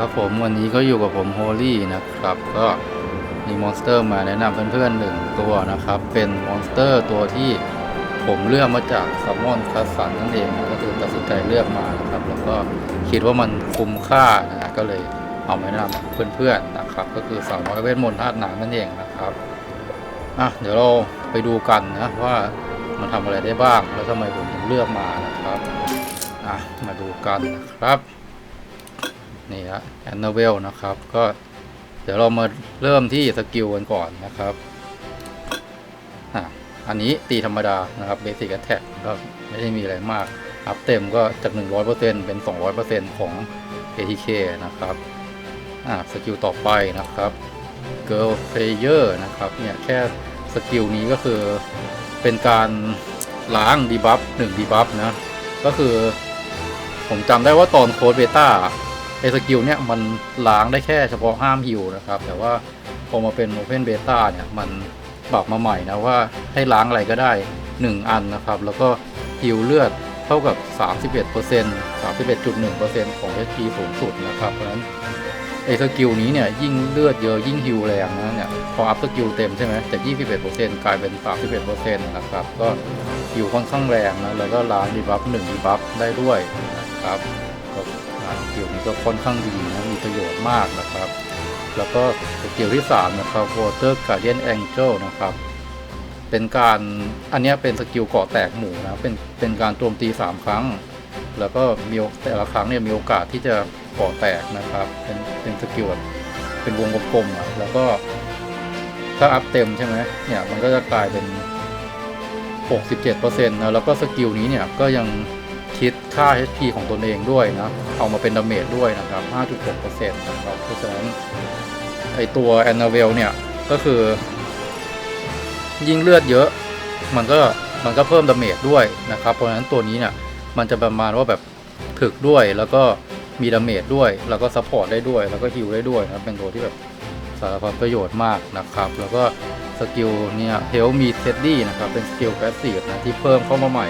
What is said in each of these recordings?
ครับผมวันนี้ก็อยู่กับผมโฮลี่นะครับก็มีมอนสเตอร์มาแนะนำเพื่อนๆหนึ่งตัวนะครับ เป็นมอนสเตอร์ตัวที่ผมเลือกมาจากซัมมอนคัสสันนั่นเองนะก็คือตัดสินใจเลือกมานะครับ แล้วก็คิดว่ามันคุ้มค่านะก็เลยเอามาแนะนำเพื่อนๆนะครับ ก็คือสาวน้อยเวทมนต์ธาตุน้ำนั่นเองนะครับอะเดี๋ยวเราไปดูกันนะว่ามันทำอะไรได้บ้างแล้วทำไมผมถึงเลือกมานะครับอะมาดูกันนะครับ นี่ฮะแอนนาเวลนะครับ ก็เดี๋ยวเรามาเริ่มที่สกิลกันก่อนนะครับอะอันนี้ตีธรรมดานะครับเบสิกแ t แทกก็ไม่ได้มีอะไรมากอัพเต็มก็จาก 100%เป็น 200%ของ ATK นะครับอะสกิลต่อไปนะครับ Girl Player นะครับเนี่ยแค่สกิลนี้ก็คือเป็นการล้างดีบัฟหนึ่งดีบัฟนะ ก็คือผมจำได้ว่าตอนโค้ดเบต้า ไอสกิลเนี่ยมันล้างได้แค่เฉพาะห้ามฮิวนะครับ แต่ว่าพอมาเป็น Open Beta เนี่ยมันปรับมาใหม่นะว่าให้ล้างอะไรก็ได้ 1 อันนะครับ แล้วก็ฮิวเลือดเท่ากับ 31% 31.1%ของ HP สูงสุดนะครับ เพราะฉะนั้นไอสกิลนี้เนี่ยยิ่งเลือดเยอะยิ่งฮิวแรงนะเนี่ยพออัพสกิลเต็มใช่ไหมจาก 21%กลายเป็น 31%นะครับ ก็ฮิวค่อนข้างแรงนะ แล้วก็ล้างดีบัฟ1ดีบัฟได้ด้วยนะครับ ก็อ่าสกิลนี้ก็ค่อนข้างดีนะมีประโยชน์มากนะครับ แล้วก็สกิลที่ 3 นะครับ Water Guardian Angel นะครับ เป็นการอันนี้เป็นสกิลเกาะแตกหมู่นะเป็นเป็นการโจมตี 3 ครั้ง แล้วก็มีแต่ละครั้งเนี่ยมีโอกาสที่จะเกาะแตกนะครับเป็นเป็นสกิลเป็นวงกลมๆอะแล้วก็ถ้าอัพเต็มใช่ไหมเนี่ยมันก็จะกลายเป็น 67%นะแล้วก็สกิลนี้เนี่ยก็ยัง คิดค่า HP ของตนเองด้วยนะเอามาเป็นดาเมจด้วยนะครับ 5.6%นะครับเพราะฉะนั้นไอตัวแอนนาเวลเนี่ย ก็คือ ยิ่งเลือดเยอะ มันก็มันก็เพิ่มดาเมจด้วยนะครับ เพราะฉะนั้นตัวนี้เนี่ย มันจะประมาณว่าแบบถึกด้วยแล้วก็มีดาเมจด้วย แล้วก็ซัพพอร์ตได้ด้วย แล้วก็ฮิลได้ด้วยนะเป็นตัวที่แบบสารพัดประโยชน์มากนะครับ แล้วก็สกิลเนี่ยเฮลมีเทดดี้นะครับ เป็นสกิลแพสซีฟนะที่เพิ่มเข้ามาใหม่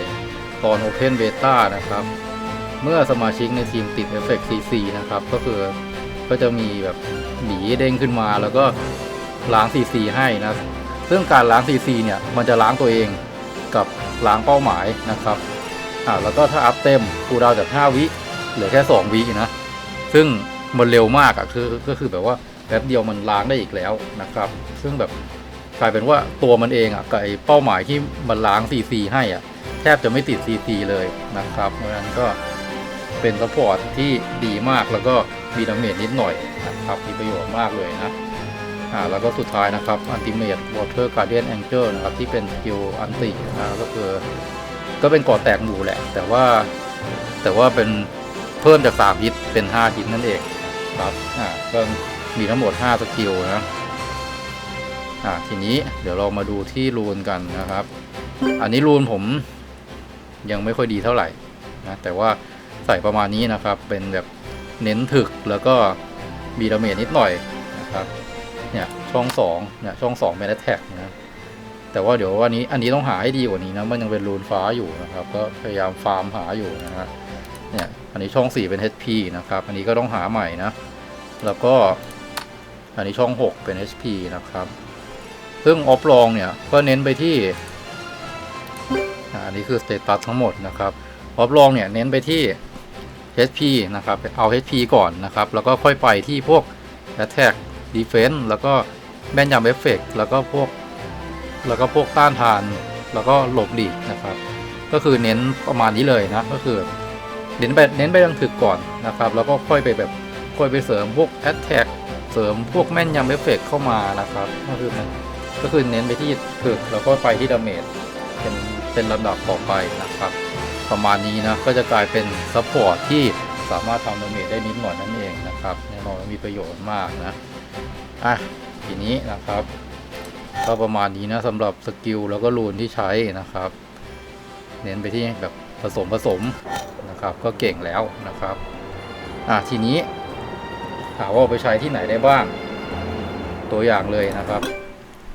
ตอน Open Beta นะครับ เมื่อสมาชิกในทีมติดเอฟเฟกต์ CC นะครับ ก็คือก็จะมีแบบหนีเด้งขึ้นมาแล้วก็ล้าง CC ให้นะซึ่งการล้าง CC เนี่ยมันจะล้างตัวเองกับล้างเป้าหมายนะครับอ่าแล้วก็ถ้าอัพเต็มคูดาวจาก 5 วิเหลือแค่ 2 วินะ ซึ่งมันเร็วมากอะ่ะคือก็คือแบบว่าแป๊บเดียวมันล้างได้อีกแล้วนะครับ ซึ่งแบบกลายเป็นว่าตัวมันเองอะ่ะกับไอเป้าหมายที่มันล้าง CC ให้อะ บจะไม่ติด CC เลยนะครับ เพราะฉะนั้นก็เป็นซัพพอร์ตที่ดีมากแล้วก็มีดาเมจนิดหน่อยนะครับมีประโยชน์มากเลยนะอ่าแล้วก็สุดท้ายนะครับ Ultimate Water Guardian Angel นะครับที่เป็นสกิลอันตินะก็คือก็เป็นก่อแตกหมู่แหละ แต่ว่าแต่ว่าเป็นเพิ่มจาก3ฮิตเป็น5ฮิตนั่นเองครับอ่าก็มีทั้งหมด 5 สกิลนะอ่าทีนี้เดี๋ยวเรามาดูที่รูนกันนะครับ อันนี้รูนผม ยังไม่ค่อยดีเท่าไหร่นะแต่ว่าใส่ประมาณนี้นะครับเป็นแบบเน้นถึกแล้วก็มีดาเมจนิดหน่อยนะครับเนี่ยช่องสองเนี่ยช่องสองเป็นแท็กนะแต่ว่าเดี๋ยววันนี้อันนี้ต้องหาให้ดีกว่านี้นะมันยังเป็นรูนฟ้าอยู่นะครับ ก็พยายามฟาร์มหาอยู่นะฮะเนี่ยอันนี้ช่องสี่เป็น HP นะครับ อันนี้ก็ต้องหาใหม่นะ แล้วก็อันนี้ช่องหกเป็น HP นะครับ ซึ่งออฟลองเนี่ยก็เน้นไปที่ อันนี้คือสเตตัสทั้งหมดนะครับออฟลองเนี่ยเน้นไปที่ HP นะครับเอา HP ก่อนนะครับ แล้วก็ค่อยไปที่พวก Attack Defense แล้วก็แม่นยำเอฟเฟกแล้วก็พวกแล้วก็พวกต้านทาน แล้วก็หลบหลีกนะครับ ก็คือเน้นประมาณนี้เลยนะ ก็คือ เน้นไปเน้นไปทางถึกก่อนนะครับ แล้วก็ค่อยไปแบบค่อยไปเสริมพวก Attack เสริมพวกแม่นยำเอฟเฟกเข้ามานะครับ ก็คือก็คือเน้นไปที่ถึกแล้วก็ไปที่ดาเมจเป็น เป็นลำดับต่อไปนะครับ ประมาณนี้นะก็จะกลายเป็นซัพพอร์ตที่สามารถทำดาเมจได้นิดหน่อยนั่นเองนะครับแน่นอนมีประโยชน์มากนะอะทีนี้นะครับ ก็ประมาณนี้นะสำหรับสกิลแล้วก็รูนที่ใช้นะครับ เน้นไปที่แบบผสมผสมนะครับ ก็เก่งแล้วนะครับอะทีนี้ถามว่าไปใช้ที่ไหนได้บ้าง ตัวอย่างเลยนะครับ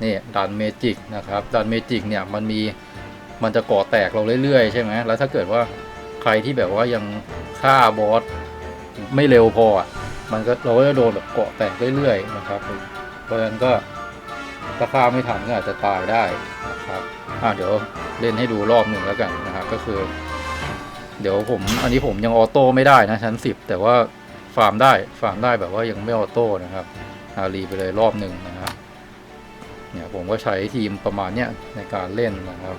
นี่ดันเมจิกนะครับดันเมจิกเนี่ยมันมี มันจะก่อแตกเราเรื่อยๆ ใช่ไหมแล้วถ้าเกิดว่าใครที่แบบว่ายังฆ่าบอสไม่เร็วพออะมันก็เราก็จะโดนแบบเกาะแตกเรื่อยๆนะครับ เพราะฉะนั้นก็ถ้าฆ่าไม่ทันก็อาจจะตายได้นะครับอ่าเดี๋ยวเล่นให้ดูรอบหนึ่งแล้วกันนะครับก็คือ เดี๋ยวผมอันนี้ผมยังออโต้ไม่ได้นะชั้นสิบแต่ว่าฟาร์มได้ฟาร์มได้แบบว่ายังไม่ออโต้นะครับอารีไปเลยรอบหนึ่งนะครับเนี่ยผมก็ใช้ทีมประมาณเนี้ยในการเล่นนะครับ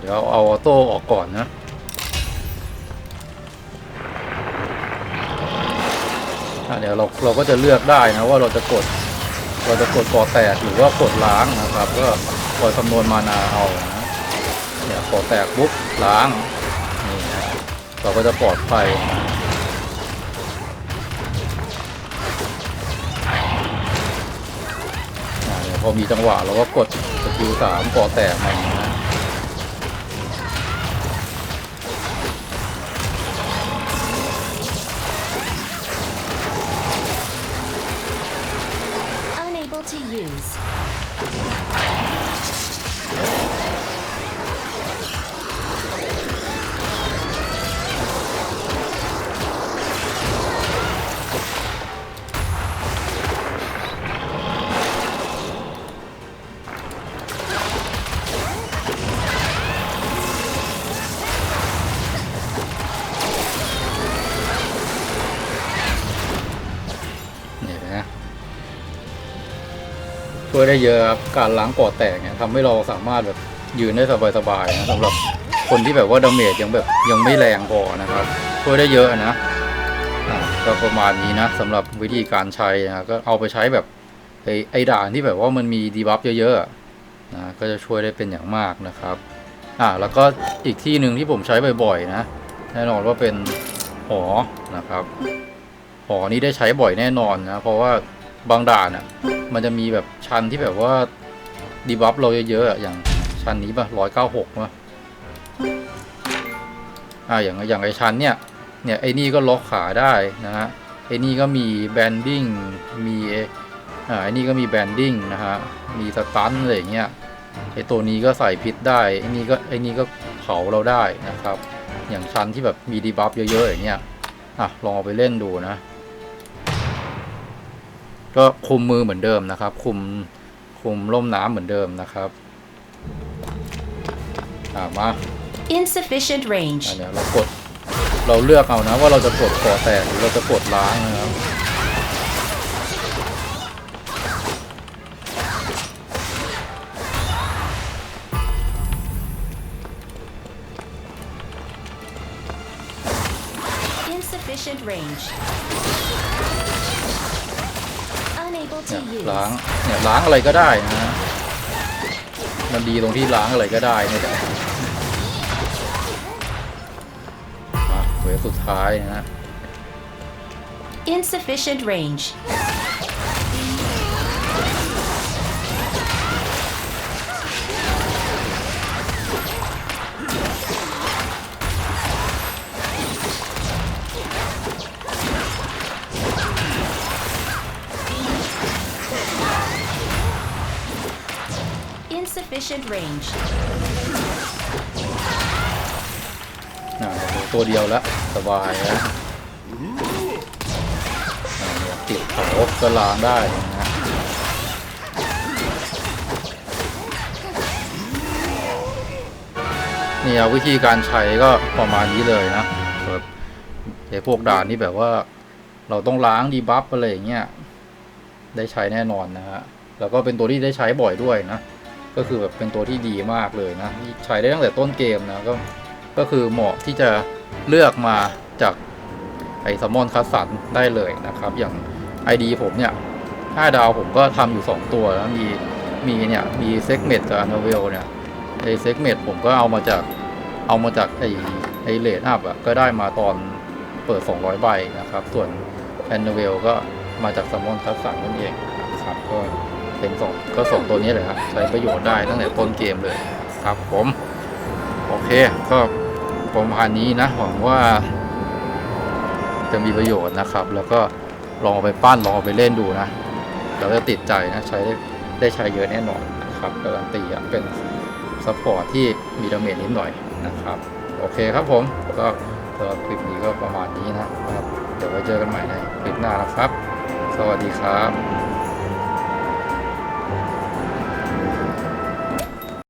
เดี๋ยวเอาออโต้ออกก่อนนะเดี๋ยวเราเราก็จะเลือกได้นะว่าเราจะกด เราจะกดก่อแตกหรือว่ากดล้างนะครับ ก็คอยคำนวณมานาเอานะเนี่ยก่อแตกปุ๊บล้างนี่นะเราก็จะปลอดภัยอะพอมีจังหวะเราก็กดสกิลสามก่อแตกมันนะ ช่วยได้เยอะครับการล้างก่อแตกเนี่ยทำให้เราสามารถแบบยืนได้สบายๆนะสำหรับคนที่แบบว่าดาเมจยังแบบยังไม่แรงพอนะครับช่วยได้เยอะนะก็ประมาณนี้นะสำหรับวิธีการใช้นะก็เอาไปใช้แบบไอ้ไอด่านที่แบบว่ามันมีดีบัฟเยอะๆนะก็จะช่วยได้เป็นอย่างมากนะครับอ่าแล้วก็อีกที่หนึ่งที่ผมใช้บ่อยๆนะแน่นอนว่าเป็นหอนะครับหอนี้ได้ใช้บ่อยแน่นอนนะเพราะว่า บางด่านอะ มันจะมีแบบชันที่แบบว่าดีบัฟเราเยอะๆอะอย่างชันนี้ป่ะร้อยเก้าหกป่ะอ่าอย่างอย่างไอชันเนี่ย เนี่ยไอนี่ก็ล็อกขาได้นะฮะไอ้นี่ก็มีแบนดิ้ง มีอ่าไอ้นี่ก็มีแบนดิ้งนะฮะ มีสตันอะไรอย่างเงี้ย ไอ้ตัวนี้ก็ใส่พิษได้ ไอ้นี่ก็ไอ้นี่ก็เผาเราได้นะครับ อย่างชันที่แบบมีดีบัฟเยอะๆอย่างเงี้ย อะลองเอาไปเล่นดูนะ ก็คุมมือเหมือนเดิมนะครับ คุมคุมร่มน้ำเหมือนเดิมนะครับอ่ามา Insufficient range. อันเนี้ยเรากดเราเลือกเอานะว่าเราจะกดก่อแตกหรือเราจะกดล้างนะครับ Insufficient range. เนี่ to ย use. ล้างเนี่ยล้างอะไรก็ได้นะฮะมันดีตรงที่ล้างอะไรก็ได้เนี่ยแหละมาเวฟสุดท้ายนะฮะ Insufficient range. Sufficient range. อ่าโอ้โหตัวเดียวละสบายนะอ่าเนี่ยติดเผาก็ล้างได้นะนี่เอาวิธีการใช้ก็ประมาณนี้เลยนะแบบไอ้พวกด่านที่แบบว่า เราต้องล้างดีบัฟอะไรอย่างเงี้ยได้ใช้แน่นอนนะฮะ แล้วก็เป็นตัวที่ได้ใช้บ่อยด้วยนะ ก็คือแบบเป็นตัวที่ดีมากเลยนะใช้ได้ตั้งแต่ต้นเกมนะก็ก็คือเหมาะที่จะเลือกมาจากไอ้สมอนคัสสันได้เลยนะครับ อย่าง ID ผมเนี่ย5ดาวผมก็ทำอยู่ 2 ตัวแล้วมีมีเนี่ยมีเซกเมตกับอนาเวลเนี่ยไอ้เซกเมตผมก็เอามาจากเอามาจากไอ้ไอ้เลดอัพอะก็ได้มาตอนเปิด 200 ใบนะครับ ส่วนแอนนาเวลก็มาจากสมอนคัสสันนั่นเองนะครับก็ เป็นสองก็สองตัวนี้เลยครับ ใช้ประโยชน์ได้ตั้งแต่ต้นเกมเลยครับผม โอเคก็ประมาณนี้นะหวังว่า จะมีประโยชน์นะครับ แล้วก็ลองไปปั้นลองไปเล่นดูนะแล้วจะติดใจนะใช้ได้ได้ใช้เยอะแน่นอนนะครับการันตีเป็นซัพพอร์ตที่มีดาเมจนิดหน่อยนะครับ โอเคครับผมก็สำหรับคลิปนี้ก็ประมาณนี้นะครับ เดี๋ยวไว้เจอกันใหม่ในคลิปหน้านะครับ สวัสดีครับ